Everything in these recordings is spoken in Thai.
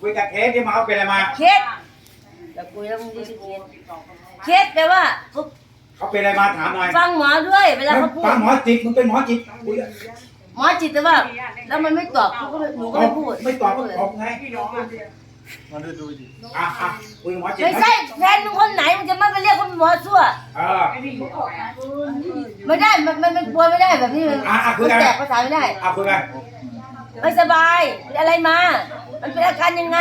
คุยกับเคสที่มาเขาเป็นอะไรมา เคสแต่คุยแล้วมึงจะเคสเคสแปลว่าฝึกเขาเป็นอะไรมาถามหน่อยฟังหมอด้วย เวลาเขาพูดฟังหมอจิตมึงเป็นหมอจิตคุยอะหมอจิตแต่ว่า แล้วมันไม่ตอบกูก็ไม่หนูก็ไม่พูดไม่ตอบก็ตอบไงมาดูดูดิอะอะคุยกับหมอจิตไม่ใช่แฟนมึงคนไหนมึงจะไม่ไปเรียกเขาเป็นหมอซั่วเออไม่ได้มันมันมันป่วยไม่ได้แบบนี้มันอะอะคุยมันกันแตกภาษาไม่ได้อะคุยกันไม่สบายเป็นอะไรมา มันเป็นอาการยังไง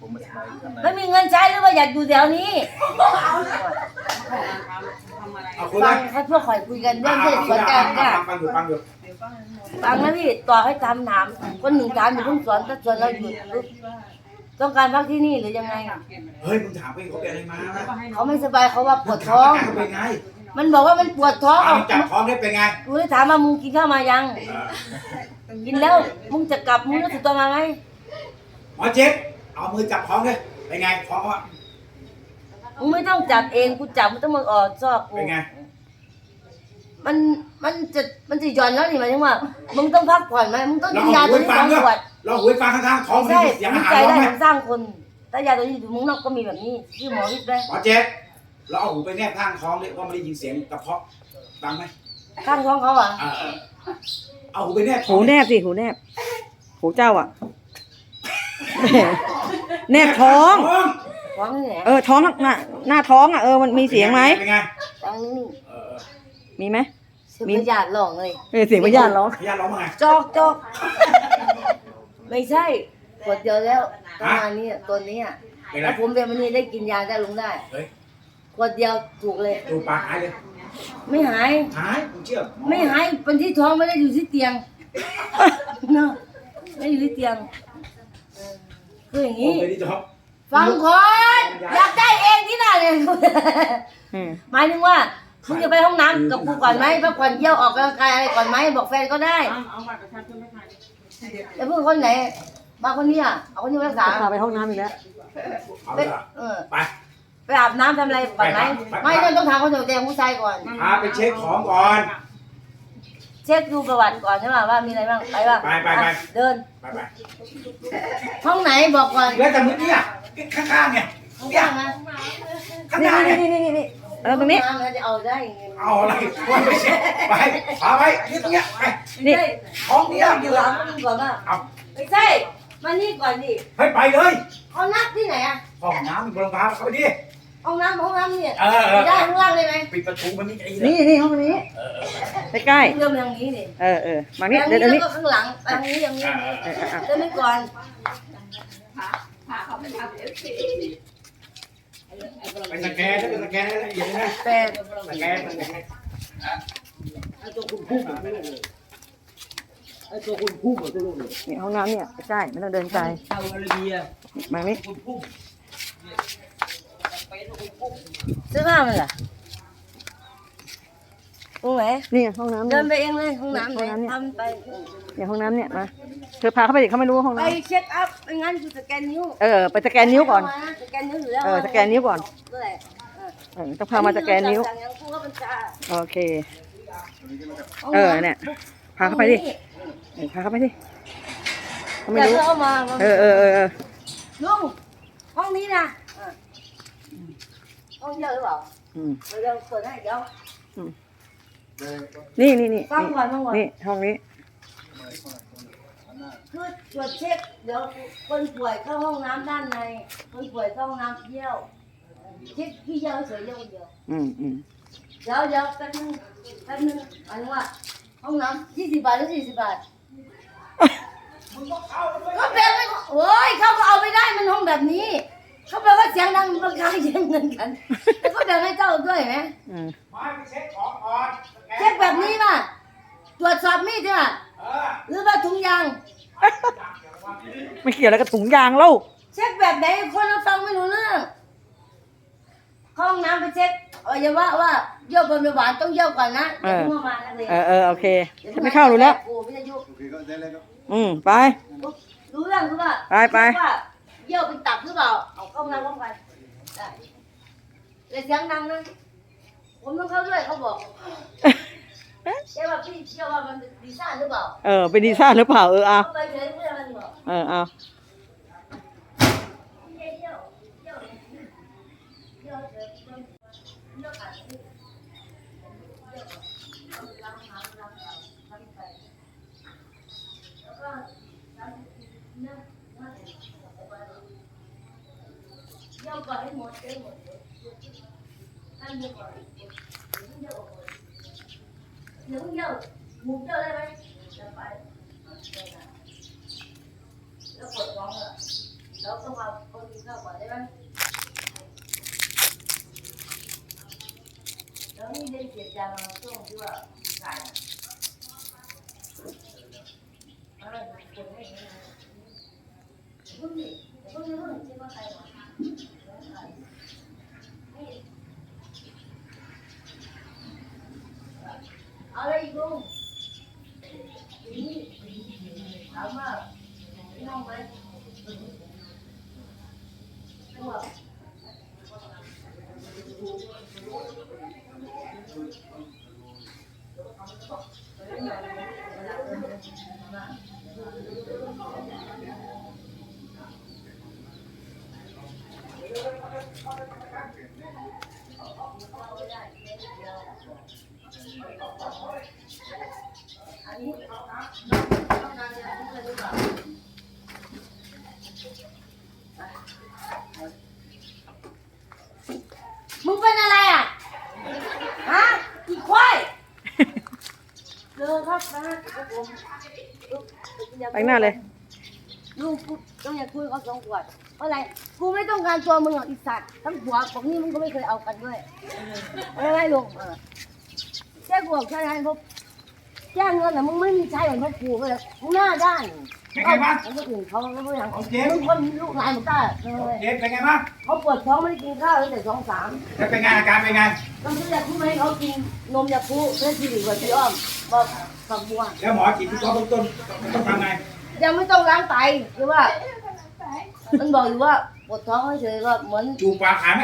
ผมไม่สบายข้างในไม่มีเงินใช้หรือว่าอยากอยู่แถวนี้อะคุยฟักังนเขาพวกข่อยคุยกันเรื่องอะที่สวนแกอะนเนี่ยฟังฟังอยู่ฟังอยู่ฟังนะพี่ต่อให้ทำถามคนหนึ่งถามอยู่เพิ่งสอนถ้าสอนเราหยุดปุ๊บต้องการพักที่นี่หรือยังไง เฮ้ยมึงถามไปเขาเป็นอะไรมาเขาไม่สบายเขาว่าปวดถามท้องอาการเขาเป็นไงมันบอกว่ามันปวดท้องถามเอาจับท้องได้เป็นไงกูเลยถามว่ามึงกินข้าวมายังเออกินแล้วมึงจะกลับมึงรู้สึกตัวมาไหม หมอเจ็ดเอามือจับท้องเลยเป็นไงท้องเขาอะมึงไม่ต้องจับเองกูจับมึงต้องมาออกซอกกูเป็นไง มันมันจะมันจะหย่อนแล้วนี่หมายถึงว่า มึงต้องพักผ่อนไหมมึงต้องเรากินยาเอาตัหูวนี้ฟัสงองด้วยขวดเราหูฟังข้างๆท้องไม่มันใช่มีเสียงวิอาหารจัยร้องได้ไหมมันสร้างคนแต่ยาตัวนี้อยู่เมึงนอกก็มีแบบนี้ชื่อหมอวิทย์ไหมหมอเจ็ดเราเอาหูไปแนบข้างท้องเลยว่าไม่ได้ยินเสียงกระเพาะดังไหมข้างท้องเขาอะ เออเออเอาหูไปแนบท้หูองแนบสิหูแนบหูเจ้าอะ แนบท้องท้อง ท้องนี่แหละเออท้องหน้าหน้าท้องอะเออมันมีเสียงไหมเป็นไงท้องนี่นี่เออมีไหมเสียงพยาธิร้องเลยเออเสียงพยานร้องพยานร้องว่าไงจอกจอกไม่ใช่ขวดเดียวแล้วประมาณนี้อะตัวนี้อะเป็นไรถ้าผมเป็นมันนี่ได้กินยาได้ลงได้เฮ้ยขวดเดียวถูกเลย ดูปากหายเลยไม่หาย หายคุณเชื่อไม่หายเป็นที่ท้องไม่ได้อยู่ที่เตียง เนาะไม่ได้อยู่ที่เตียง คืออย่างโอ้นี้ไปที่ท้องฟังก่อนอยากได้เองที่นั่นเลยอืมหมายถึงว่ามึงจะไปห้องน้ำกับกูก่อนไหมพักผ่อนเยี่ยวออกกำลังกายอะไรก่อนไหมบอกแฟนก็ได้แต่เพื่อนคนไหนมาคนนี้อะเอาคนนี้มารักษาพาไปห้องน้ำอีกแล้ว เอาไปละเออไป ไปอาบน้ำทำอะไรก่อนไหมไปไปไม่ต้องต้องถามคนหัวใจของผู้ชายก่อน พาไปเช็คของก่อน เช็คดูประวัติก่อนใช่ป่ะว่ามีอะไรบ้างไปป่ะไปไปไป อะเดิน ไปไปห้องไหนบอกก่อนแล้วแต่เมื่อกี้อะข้างๆเนี่ยห้องเนี่ยว่างนะข้างหนี่น้าเนี่ย นี่นี่นี่นี่แล้วตรงนี้ ห้อำแล้วจะเอาได้ยังไงเอาอะไรว่าไปเช็คไปพาไปนี่ตรงเนี้ยไปไม่ใช่ของเนี่ยอยู่หลังมึงก่อนป่ะเอาไม่ใช่มานี่ก่อนดิให้ไปเลยเขานัดที่ไหนอะห้องน้ำบนรองเท้าเข้าไปดิ ห้องน้ำห้องน้ำเนี่ยเออเออไม่ได้ข้างล่างเลยไหมปิดประตูมันนี่ไอ้นี่นี่ห้องนี้ใกล้เริ่มทางนี้ดิๆเออเออมานี่ทางเดี๋ยวนี้เดี๋ยวแล้วนี้ก็ข้างหลังทางนี้อย่างนี้เออเออเออเดินไปก่อนไปสแกนถ้าเป็นสแกนละเอียดนะแปดสแกนสแกนนี่ห้องน้ำเนี่ยใกล้ไม่ต้องเดินไกลมานี่เสื้อผ้ามันล่ะตรงไหนนี่ห้องน้ำเดิเนี่ย นไปเองเลยห้องน้ำไหนห้องน้ำเนี่ย ทำไปเนี่ยห้องน้ำเนี่ยมาเธอพาเขาไปดิเขาไม่รู้ว่าห้องไปน้เช็คอัพไม่งั้นกูสแกนนิ้วำเออไปสแกนนิ้วก่อน เข้ามาสแกนนิ้วอยู่แล้วเออสแกนนิ้วก่อนนั่นแหละเออต้องพามาสแกนนิ้ว สั่งอย่างกูก็บัญชาโอเคห้งเออำเนี่ย พาเข้าไปดิเออพาเข้าไปดิเขาไม่อยากรู้เข้ามาเออเออเออเออลุงห้องนี้นะอะ ห้องเยอะหรือเปล่าอืมเดี๋ยวเปิดให้เดี๋ยวนี่นี่นี่ฟังก่อนฟังก่อนนี่ห้องนี้ คือตรวจเช็คเดี๋ยวคนป่วยเข้าห้องน้ำด้านในคนป่วยเข้าห้องน้ำเยี่ยวเช็คที่เยี่ยวเฉยเยี่ยวคนเดียวอืมอืมเดี๋ยวเดี๋ยวแป๊บนึงแป๊บนึงอันว่าห้องน้ำยี่สิบบาทหรือสี่สิบบาทก็แปลไม่โอ้ยเขาก็เอาไม่ได้มันห้องแบบนี้ เขาแปลว่าเสียงดังมันกลายแย่งเงินกันแล้วก็แบ่งให้เจ้าด้วยไหมอืมมาไปเช็คของก่อนสแกนเช็คแบบนี้ป่ะตรวจสอบมีดใช่ป่ะเออหรือว่าถุงยาง ไม่เกี่ยวอะไรกับถุงยางเล่าเช็คแบบไหนคนเราฟังไม่รู้เรื่องเข้าห้องน้ำไปเช็คอวัยวะว่าเยี่ยวบนเบาหวานต้องเยี่ยวก่อนนะอย่าเพิ่งเข้ามานักเรียนเออเออโอเคฉันไม่เข้ารู้แล้ว กูวิทยุอืมไป รู้เรื่องรู้ป่ะไปไปว่า เยี่ยวเป็นตับหรือเปล่าเอาเข้ามาพร้อมกันได้แต่เสียงดังนะผมต้องเข้าด้วยเขาบอกใช่ว่าพี่เชื่อว่ามันดีซ่านหรือเปล่าเออเป็นดีซ่าหรือเปล่าเออเอาเข้าไปเฉยเพื่อนมันบอกเออเอา เดี๋ยวก่อนให้หมดเลยหมดเลยนั่นเดี๋ยวก่อนเดี๋ยวก่อนเดี๋ยวเดี๋ยวหมุนเดี๋ยวได้ไหมเดี๋ยวไป แล้วปวดท้องอะแล้วต้องเอาคนกินข้าวก่อนได้ไหมแล้วนี่ได้เสียใจมาช่วงที่ว่าขายอะเออคนให้เห็นนะเพิ่งดิเพิ่งดิเพิ่งดิคิดว่าใครวะ เอาเลยอีกลุงนี่ถามว่าน้องไหม ตัว อันนี้เอานะต้องการจะพูดอะไรหรือเปล่ามึงเป็นอะไรอะ ฮะ อีควายเร็วครับนะครับผม ไปข้างหน้าเลย ลูกกูต้องอยากคุยกับเขาสองขวดเพราะอะไรกูไม่ต้องการตัวมึงหรอกอีสัตว์ทั้งผัวของนี่มึงก็ไม่เคยเอากันด้วยอะไรลุงเออแจ้งกูบอกใช่ไหมพบแจ้งเงินแต่มึงไม่มีใช้เหมือนพวกกูก็เลยมึงหน้าด้าน เป็นไงบ้างเอาคนอื่นเขาไม่รู้อย่างโอเคมึงคนลูกหลานมึงต้าเลยเจ๊เป็นไงบ้างเขาปวดท้องไม่ได้กินข้าวตั้งแต่สองสามแล้วเป็นไงอาการเป็นไงต้องซื้อยาคูมาให้เขากินนมยาคูเพื่อที่ดีกว่าที่อ้อมบอกฝักบัวแล้วหมอจิตวิเคราะห์เบื้องต้นต้องทำไงยังไม่ต้องล้างไตหรือว่า มันบอกอยู่ว่าปวดท้องเฉยๆก็เหมือนจูงปลาขายไหม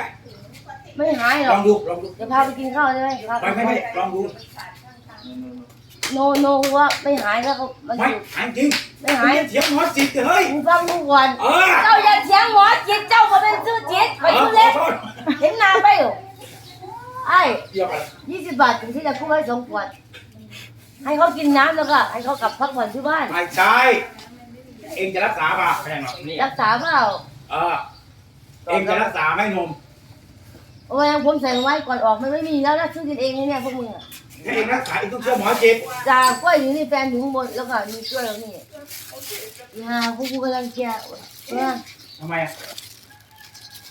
ไม่หายหรลออกงดูลองดูจะพาไปกินข้าวได้ไหมครับไม่ไม่ไม่ลองดูโนโนว่าไม่หายแล้วเขามันไม่อยู่หายจริง ไม่หายเถียงหมอจิตเฮ้ยมึงฟังกูก่อนเออเจ้าอย่าเถียงหมอจิตเจ้าก็เป็นชื่อจิตไปเออชื่อขอเล็กโทษเห็นนานไปอยู่ไอ้เดี๋ยวไปยี่สิบบาทถึงที่จะกู้ไว้สองขวดให้เขากินน้ำแล้วก็ให้เขากลับพักผ่อนที่บ้านไม่ใช่เองจะรักษาป่ะแพงหรอกนี่รักษาเปล่าเออเองจะรักษาไหม่นมโอ้ยผมใส่ไว้ก่อนออกมันไม่มีแล้วนะซื้อกินเองนี่เนี่ยพวกมึงอะ ถ้าเองรักษาเองต้องเชื่อหมอจิตจากกล้วยอยู่นี่แฟนอยู่ข้างบนแล้วก็มีกล้วยแล้วนี่ยาพวกกูกำลังเคลียร์เนี่ยทำไมอะ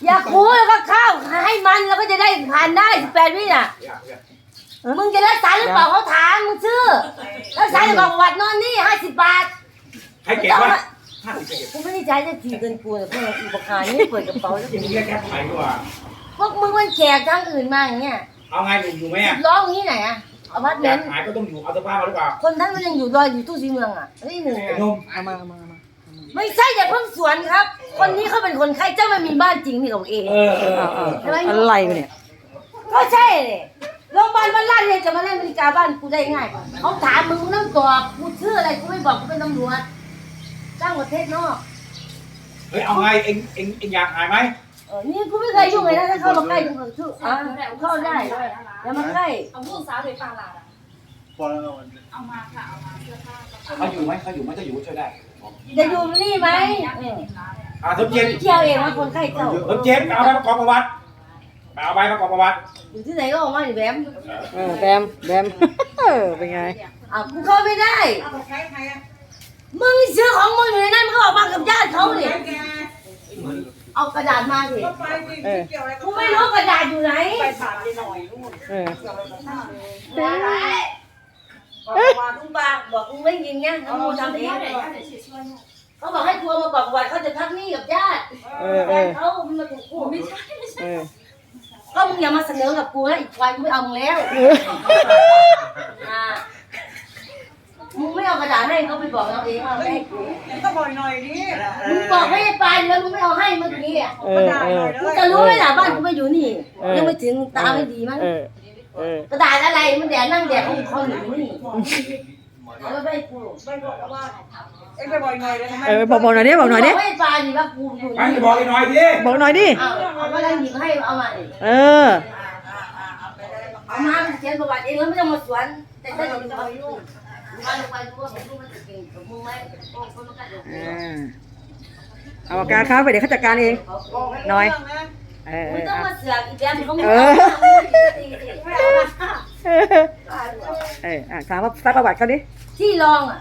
อยากคูแล้วก็ข้าวให้มันแล้วก็จะได้ผ่านได้สิบแปดวิน่ะ อยากอยากมึงจะรักษาหรือเปล่าเขาถามมึงชื่อรักษาจะบอกประวัตินอนนี่ห้าสิบบาทให้เก็บไว้ห้าสิบเก็บกูไม่ได้ใช้จะทีเกินกูแต่พวกเราอุปการนี่เปิดกระเป๋าแล้วยังเรียกแค่ไทยดีกว่าพวกมึงมันแขกทางอื่นมาอย่างเงี้ยเอาไงอยู่อยู่ไหมอะร้องอย่างนี้ไหนอะ อพาร์ตเมอยากนต์หายก็ต้องอยู่เอาเสื้อผ้ามาหรือเปล่าคนท่านมันยังอยู่รอยอยู่ตู้สีเมืองอะนี่หนึ่งไอ้อะนมเอามาเอามาเอามาไม่ใช่อย่าเพิ่งสวนครับ คนนี้เขาเป็นคนไข้เจ้ามันมีบ้านจริงนี่ของเอง เออเออเอาเอเอาอเอาอะไรวะเนี่ย ก็ใช่เลยโรงพยาบาลบ้านลาดเนี่ยจะมาเล่นบริการบ้านกูได้ง่ายเขาถามมึงมึงต้องตอบกูชื่ออะไรกูไม่บอกกูเป็นตำรวจจ้างประเทศนอกเฮ้ยเอาไงเอ็งเอ็งเอ็งอยากหายไหมเออนี่กูไม่เคยยุ่งเลยนะถ้าเข้ามาใกล้กูก็ชื่ออะเข้าได้ อ ย่ามาใกล้เอาลูกสาวไปฟังหลานอะพอแล้วมันเอามาค่ะ เอามาเสื้อผ้าเขาอยู่ไหมเขาอยู่ไหมถ้าอยู่ก็ช่วยได้จะอยู่นี่ไหมเอออ่าสมเจนเที่ยวเองว่าคนไข้เจ้าสมเจนเอาใบประกอบประวัติเอาใบประกอบประวัติอยู่ที่ไหนก็ออกมาอยู่แบบเออแบมแบมเออเป็นไงอะกูเข้าไม่ได้มึงซื้อของมึงอยู่ในนั้นมึงก็ออกมากับญาติเขาดิ เอากระดาษมาสิเออกูไม่รู้กระดาษอยู่ไหนเออบอกว่าคุณปากบอกกูไม่ยินไงแล้วมึงทำเองเขาบอกให้ทัวร์มาบอกว่าเขาจะพักหนี้กับญาติเออแฟเอนอเขามันมาถูกกูไม่ใช่เออก็มึงอย่ามาเสนอกับกูนะอีกควายกูไม่เอามึงแล้วเอออ่ามึง ไม่เอากระดาษให้เขาไปบอกเราเองว่าไม่ให้กูก็บ่อยหน่อยดิมึงบอกไม่ให้ไปแล้วมึงไม่เอาให้เมื่อกี้อะเออเออกูจะรู้ไหมล่ะบ้านกูไม่อยู่นี่เออยังไม่ถึงตาไม่ดีมั้งเออเออกระดาษอะไรมันแดดนั่งแดดของเขาอยู่นี่เอาไปให้กูไม่บอกว่าเอ็งไปบ่อยหน่อยเลยทำไมเออบอกบอกหน่อยดิบอกหน่อยดิไม่ปลาดิว่ากูอยู่ไปบอกอีกหน่อยดิบอกหน่อยดิเอาเอามาแล้วหยิบให้เอามาดิเออเอามามันเขียนประวัติเองแล้วไม่ต้องมาสวนแต่ถ้าอยู่กับลูกมาลงไปดูว่าลูกมันจะเก่งกับมึงไหมโอ้คนมันก็เดื อดอ่าเอาปากกาครับไปเดี๋ยวเขาจัดการเองหน่อย เออเอมึงอต้องอะมาเสือกอีกแบบมึงก็ไม่เอต้ออเออเอออะถามว่าซักประวัติเขาดิที่รองอะ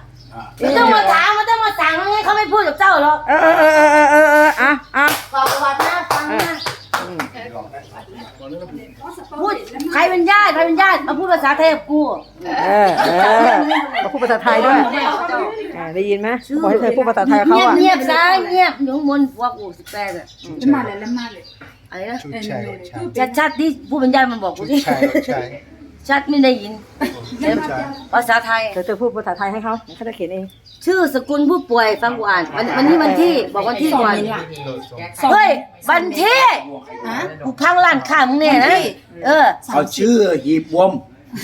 ไม่ต้องมาถามไม่ต้องมาสั่งไงเขาไม่พูดกับเจ้าหรอกเออเออเออเออเออเออเอออะอะบอกประวัตินะฟังนะอืมพูดใครเป็นญาติใครเป็นญาติมาพูดภาษาไทยกับกู เออเออมาพูดภาษาไทยด้วยอ่าได้ยินไหมบอกให้เธอพูดภาษาไทยกับเขาเงียบอะเงียบซะเงียบอยู่ข้างบนพวกกูสิบแปดอะมาเลยแล้วมาเลยอะไรนะชุดชัยชัยชัดชัดที่ผู้เป็นญาติมันบอกกูชุดที่ชัยชัยชัดไม่ได้ยินชุดชัยภาษาไทย เธอเธอพูดภาษาไทยให้เขาเดี๋ยวเขาจะเขียนเองชื่อสกุลผู้ป่วยฟังกูอ่านวันวันนี้วันที่บอกวันที่ก่อนโดยตรงเฮ้ยวันที่กูพังร้านข้ามึงเนี่ยนะเออ เอาชื่อหีบวม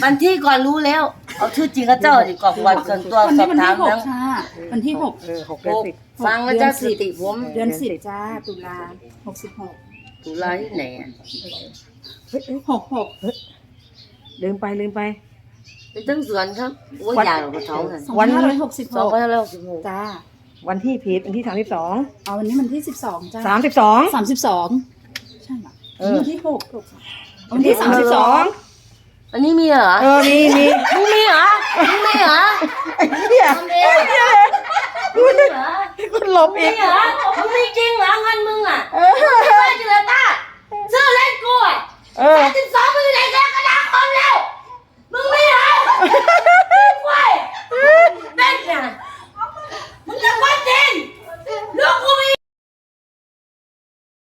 วันที่ก่อนรู้แล้ว เอาชื่อจริงกับเจ้าดิกรอกประวัติส่วนตัวสอบถามทั้งวันที่หก เออหกเดือนสิบฟังแล้วเจ้าสติผมเดือนสิบจ้า ตุลาหกสิบหกตุลาที่ไหนอะหกหกลืมไปลืมไปเป็นตั้งสวนครับโอ้ยยาวกว่าท้องกันสองพันห้าร้อยหกสิบหสองกพันห้าร้อยหกสิบหกจ้า วันที่ผิดวันที่สามสิบสองเอาวันนี้วันที่สิบสองจ้าสามสิบสอง สามสิบสองใช่ไหมเออ วันที่หกวันที่สามสิบสองันนี้มีเหรอเออมีมีมึงมีเหรอมึงมีเหรอมีเหรอมีเหรอคุณหลบมอีกเหรอมึงมีจริงเหรอเงินมึงอะเออไม่ใช่จิรตาซื้อเล่นกูอะสามสิบสอง